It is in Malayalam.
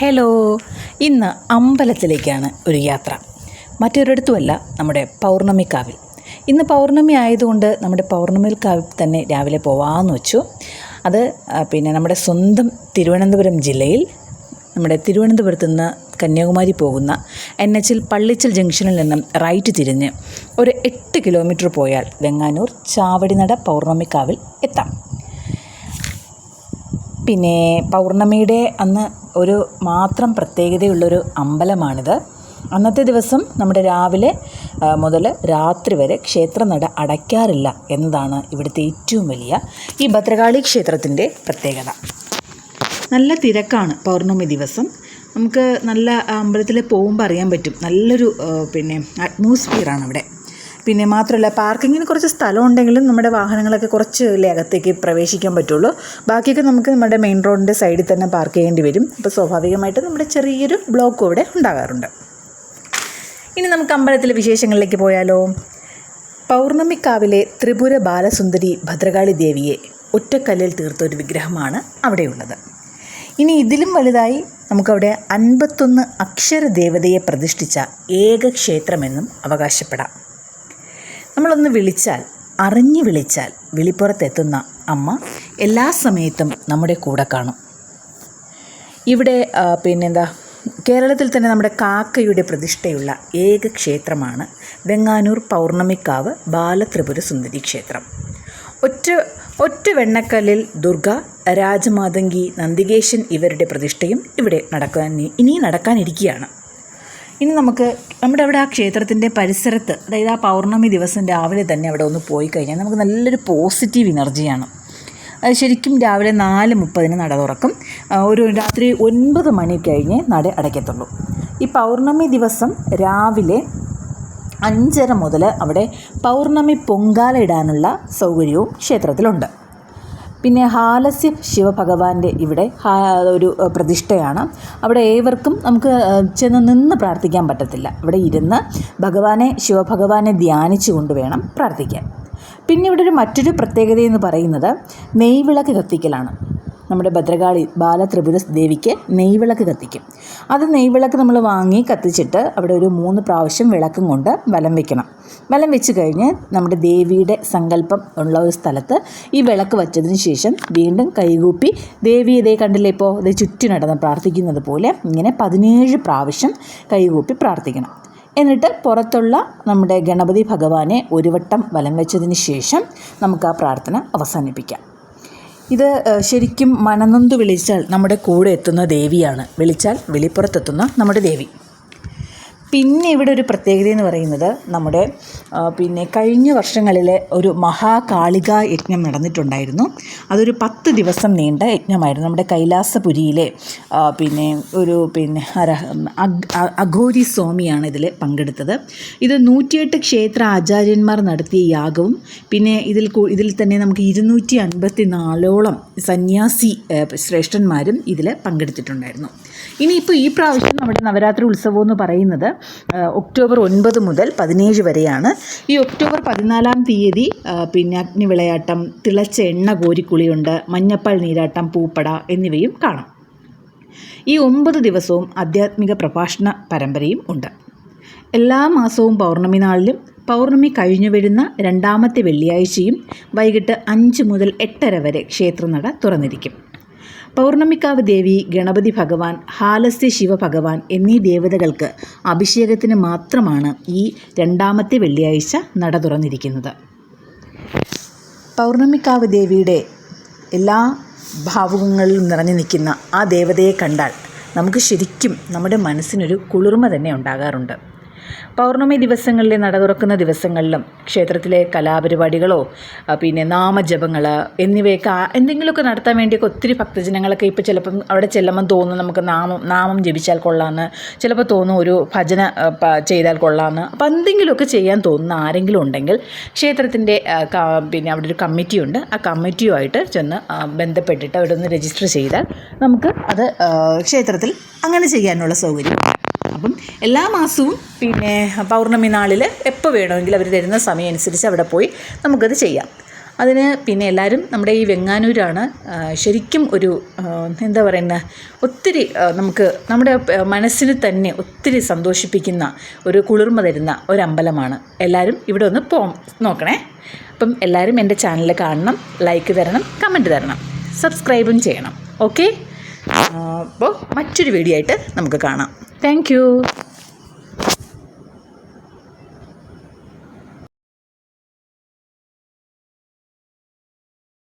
ഹലോ. ഇന്ന് അമ്പലത്തിലേക്കാണ് ഒരു യാത്ര. മറ്റൊരിടത്തുമല്ല നമ്മുടെ പൗർണമിക്കാവിൽ ഇന്ന് പൗർണമി ആയതുകൊണ്ട് നമ്മുടെ പൗർണമിക്കാവിൽ തന്നെ രാവിലെ പോവാമെന്ന് വെച്ചു. അത് പിന്നെ നമ്മുടെ സ്വന്തം തിരുവനന്തപുരം ജില്ലയിൽ നമ്മുടെ തിരുവനന്തപുരത്ത് നിന്ന് കന്യാകുമാരി പോകുന്ന എൻ എച്ചിൽ പള്ളിച്ചൽ ജംഗ്ഷനിൽ നിന്നും റൈറ്റ് തിരിഞ്ഞ് ഒരു എട്ട് കിലോമീറ്റർ പോയാൽ വെങ്ങാനൂർ ചാവടിനട പൗർണമിക്കാവിൽ എത്താം. പിന്നെ പൗർണമിയുടെ അന്ന് ഒരു മാത്രം പ്രത്യേകതയുള്ളൊരു അമ്പലമാണിത്. അന്നത്തെ ദിവസം നമ്മുടെ രാവിലെ മുതൽ രാത്രി വരെ ക്ഷേത്രനട അടയ്ക്കാറില്ല എന്നതാണ് ഇവിടുത്തെ ഏറ്റവും വലിയ ഈ ഭദ്രകാളി ക്ഷേത്രത്തിന്റെ പ്രത്യേകത. നല്ല തിരക്കാണ് പൗർണമി ദിവസം. നമുക്ക് നല്ല അമ്പലത്തിൽ പോകുമ്പോൾ അറിയാൻ പറ്റും. നല്ലൊരു പിന്നെ അറ്റ്മോസ്ഫിയറാണ് അവിടെ. പിന്നെ മാത്രമല്ല പാർക്കിങ്ങിന് കുറച്ച് സ്ഥലം ഉണ്ടെങ്കിലും നമ്മുടെ വാഹനങ്ങളൊക്കെ കുറച്ച് അകത്തേക്ക് പ്രവേശിക്കാൻ പറ്റുള്ളൂ. ബാക്കിയൊക്കെ നമുക്ക് നമ്മുടെ മെയിൻ റോഡിന്റെ സൈഡിൽ തന്നെ പാർക്ക് ചെയ്യേണ്ടി വരും. അപ്പോൾ സ്വാഭാവികമായിട്ട് നമ്മുടെ ചെറിയൊരു ബ്ലോക്ക് ഇവിടെ ഉണ്ടാകാറുണ്ട്. ഇനി നമുക്ക് അമ്പലത്തിലെ വിശേഷങ്ങളിലേക്ക് പോയാലോ. പൗർണമിക്കാവിലെ ത്രിപുര ബാലസുന്ദരി ഭദ്രകാളി ദേവിയെ ഒറ്റക്കല്ലിൽ തീർത്ത ഒരു വിഗ്രഹമാണ് അവിടെയുള്ളത്. ഇനി ഇതിലും വലുതായി നമുക്കവിടെ അൻപത്തൊന്ന് അക്ഷര ദേവതയെ പ്രതിഷ്ഠിച്ച ഏക ക്ഷേത്രമെന്നും അവകാശപ്പെടാം. നമ്മളൊന്ന് വിളിച്ചാൽ അറിഞ്ഞു വിളിച്ചാൽ വിളിപ്പുറത്തെത്തുന്ന അമ്മ എല്ലാ സമയത്തും നമ്മുടെ കൂടെ കാണും. ഇവിടെ പിന്നെന്താ കേരളത്തിൽ തന്നെ നമ്മുടെ കാക്കയുടെ പ്രതിഷ്ഠയുള്ള ഏക ക്ഷേത്രമാണ് വെങ്ങാനൂർ പൗർണമിക്കാവ് ബാലത്രിപുര സുന്ദരി ക്ഷേത്രം. ഒറ്റ ഒറ്റ വെണ്ണക്കല്ലിൽ ദുർഗ രാജമാതങ്കി നന്ദികേശൻ ഇവരുടെ പ്രതിഷ്ഠയും ഇവിടെ നടക്കാൻ ഇനി നടക്കാനിരിക്കുകയാണ്. ഇനി നമുക്ക് നമ്മുടെ അവിടെ ആ ക്ഷേത്രത്തിന്റെ പരിസരത്ത് അതായത് ആ പൗർണമി ദിവസം രാവിലെ തന്നെ അവിടെ ഒന്ന് പോയി കഴിഞ്ഞാൽ നമുക്ക് നല്ലൊരു പോസിറ്റീവ് എനർജിയാണ് അത് ശരിക്കും രാവിലെ നാല് മുപ്പതിന് നട തുറക്കും. ഒരു രാത്രി ഒൻപത് മണി കഴിഞ്ഞ് നട അടയ്ക്കത്തുള്ളൂ. ഈ പൗർണമി ദിവസം രാവിലെ അഞ്ചര മുതൽ അവിടെ പൗർണമി പൊങ്കാല ഇടാനുള്ള സൗകര്യവും ക്ഷേത്രത്തിലുണ്ട്. പിന്നെ ഹാലസ്യ ശിവഭഗവാന്റെ ഇവിടെ ഒരു പ്രതിഷ്ഠയാണ്. അവിടെ ഏവർക്കും നമുക്ക് ചെന്ന് നിന്ന് പ്രാർത്ഥിക്കാൻ പറ്റത്തില്ല. ഇവിടെ ഇരുന്ന് ഭഗവാനെ ശിവഭഗവാനെ ധ്യാനിച്ചുകൊണ്ട് വേണം പ്രാർത്ഥിക്കാൻ. പിന്നെ ഇവിടെ ഒരു മറ്റൊരു പ്രത്യേകത എന്ന് പറയുന്നത് നെയ്വിളക്ക് കത്തിക്കലാണ്. നമ്മുടെ ഭദ്രകാളി ബാലത്രിപുര ദേവിക്ക് നെയ്വിളക്ക് കത്തിക്കും. അത് നെയ്വിളക്ക് നമ്മൾ വാങ്ങി കത്തിച്ചിട്ട് അവിടെ ഒരു മൂന്ന് പ്രാവശ്യം വിളക്കും കൊണ്ട് വലം വെക്കണം. വലം വെച്ച് കഴിഞ്ഞ് നമ്മുടെ ദേവിയുടെ സങ്കല്പം ഉള്ള ഒരു സ്ഥലത്ത് ഈ വിളക്ക് വച്ചതിന് ശേഷം വീണ്ടും കൈകൂപ്പി ദേവി ഇതേ കണ്ടില്ലേ ഇപ്പോൾ ഇതേ ചുറ്റി നടന്ന് പ്രാർത്ഥിക്കുന്നത് പോലെ ഇങ്ങനെ പതിനേഴ് പ്രാവശ്യം കൈകൂപ്പി പ്രാർത്ഥിക്കണം. എന്നിട്ട് പുറത്തുള്ള നമ്മുടെ ഗണപതി ഭഗവാനെ ഒരു വട്ടം വലം വെച്ചതിന് ശേഷം നമുക്ക് ആ പ്രാർത്ഥന അവസാനിപ്പിക്കാം. ഇത് ശരിക്കും മനനൊന്ത് വിളിച്ചാൽ നമ്മുടെ കൂടെ എത്തുന്ന ദേവിയാണ്. വിളിച്ചാൽ വെളിപ്പുറത്തെത്തുന്ന നമ്മുടെ ദേവി. പിന്നെ ഇവിടെ ഒരു പ്രത്യേകത എന്ന് പറയുന്നത് നമ്മുടെ പിന്നെ കഴിഞ്ഞ വർഷങ്ങളിലെ ഒരു മഹാകാളിക യജ്ഞം നടന്നിട്ടുണ്ടായിരുന്നു. അതൊരു പത്ത് ദിവസം നീണ്ട യജ്ഞമായിരുന്നു. നമ്മുടെ കൈലാസപുരിയിലെ പിന്നെ ഒരു പിന്നെ അഘോരി സ്വാമിയാണ് ഇതിൽ പങ്കെടുത്തത്. ഇത് നൂറ്റിയെട്ട് ക്ഷേത്ര ആചാര്യന്മാർ നടത്തിയ യാഗവും പിന്നെ ഇതിൽ ഇതിൽ തന്നെ നമുക്ക് ഇരുന്നൂറ്റി അൻപത്തി നാലോളം സന്യാസി ശ്രേഷ്ഠന്മാരും ഇതിൽ പങ്കെടുത്തിട്ടുണ്ടായിരുന്നു. ഇനിയിപ്പോൾ ഈ പ്രാവശ്യം നമ്മുടെ നവരാത്രി ഉത്സവം എന്ന് പറയുന്നത് ഒക്ടോബർ ഒൻപത് മുതൽ പതിനേഴ് വരെയാണ്. ഈ ഒക്ടോബർ പതിനാലാം തീയതി പിന്നെ അഗ്നിവിളയാട്ടം തിളച്ച എണ്ണ കോരിക്കുളിയുണ്ട് മഞ്ഞപ്പാൽ നീരാട്ടം പൂപ്പട എന്നിവയും കാണാം. ഈ ഒമ്പത് ദിവസവും ആധ്യാത്മിക പ്രഭാഷണ പരമ്പരയും ഉണ്ട്. എല്ലാ മാസവും പൗർണമി നാളിലും പൗർണമി കഴിഞ്ഞു വരുന്ന രണ്ടാമത്തെ വെള്ളിയാഴ്ചയും വൈകിട്ട് അഞ്ച് മുതൽ എട്ടര വരെ ക്ഷേത്രനട തുറന്നിരിക്കും. പൗർണമിക്കാവ് ദേവി ഗണപതി ഭഗവാൻ ഹാലസ്യ ശിവഭഗവാൻ എന്നീ ദേവതകൾക്ക് അഭിഷേകത്തിന് മാത്രമാണ് ഈ രണ്ടാമത്തെ വെള്ളിയാഴ്ച നട തുറന്നിരിക്കുന്നത്. പൗർണമിക്കാവ് ദേവിയുടെ എല്ലാ ഭാവുകങ്ങളിലും നിറഞ്ഞു നിൽക്കുന്ന ആ ദേവതയെ കണ്ടാൽ നമുക്ക് ശരിക്കും നമ്മുടെ മനസ്സിനൊരു കുളിർമ തന്നെ ഉണ്ടാകാറുണ്ട്. പൗർണമി ദിവസങ്ങളിലെ നട തുറക്കുന്ന ദിവസങ്ങളിലും ക്ഷേത്രത്തിലെ കലാപരിപാടികളോ പിന്നെ നാമജപങ്ങൾ എന്നിവയൊക്കെ എന്തെങ്കിലുമൊക്കെ നടത്താൻ വേണ്ടിയൊക്കെ ഒത്തിരി ഭക്തജനങ്ങളൊക്കെ ഇപ്പോൾ ചിലപ്പം അവിടെ ചെല്ലുമ്പം തോന്നും നമുക്ക് നാമം നാമം ജപിച്ചാൽ കൊള്ളാമെന്ന് ചിലപ്പോൾ തോന്നും ഒരു ഭജന ചെയ്താൽ കൊള്ളാമെന്ന് അപ്പം എന്തെങ്കിലുമൊക്കെ ചെയ്യാൻ തോന്നുന്ന ആരെങ്കിലും ഉണ്ടെങ്കിൽ ക്ഷേത്രത്തിന്റെ പിന്നെ അവിടെ ഒരു കമ്മിറ്റിയുണ്ട്. ആ കമ്മിറ്റിയുമായിട്ട് ചെന്ന് ബന്ധപ്പെട്ടിട്ട് അവിടെ ഒന്ന് രജിസ്റ്റർ ചെയ്താൽ നമുക്ക് അത് ക്ഷേത്രത്തിൽ അങ്ങനെ ചെയ്യാനുള്ള സൗകര്യം. അപ്പം എല്ലാ മാസവും പിന്നെ പൗർണമി നാളിൽ എപ്പോൾ വേണമെങ്കിലും അവർ തരുന്ന സമയം അനുസരിച്ച് അവിടെ പോയി നമുക്കത് ചെയ്യാം. അതിന് പിന്നെ എല്ലാവരും നമ്മുടെ ഈ വെങ്ങാനൂരാണ് ശരിക്കും ഒരു എന്താ പറയുന്ന ഒത്തിരി നമുക്ക് നമ്മുടെ മനസ്സിന് തന്നെ ഒത്തിരി സന്തോഷിപ്പിക്കുന്ന ഒരു കുളിർമ തരുന്ന ഒരു അമ്പലമാണ് എല്ലാവരും ഇവിടെ ഒന്ന് പോ നോക്കണേ. അപ്പം എല്ലാവരും എന്റെ ചാനൽ കാണണം ലൈക്ക് തരണം കമന്റ് തരണം സബ്സ്ക്രൈബും ചെയ്യണം. ഓക്കെ? അപ്പോൾ മറ്റൊരു വീഡിയോ ആയിട്ട് നമുക്ക് കാണാം. Thank you.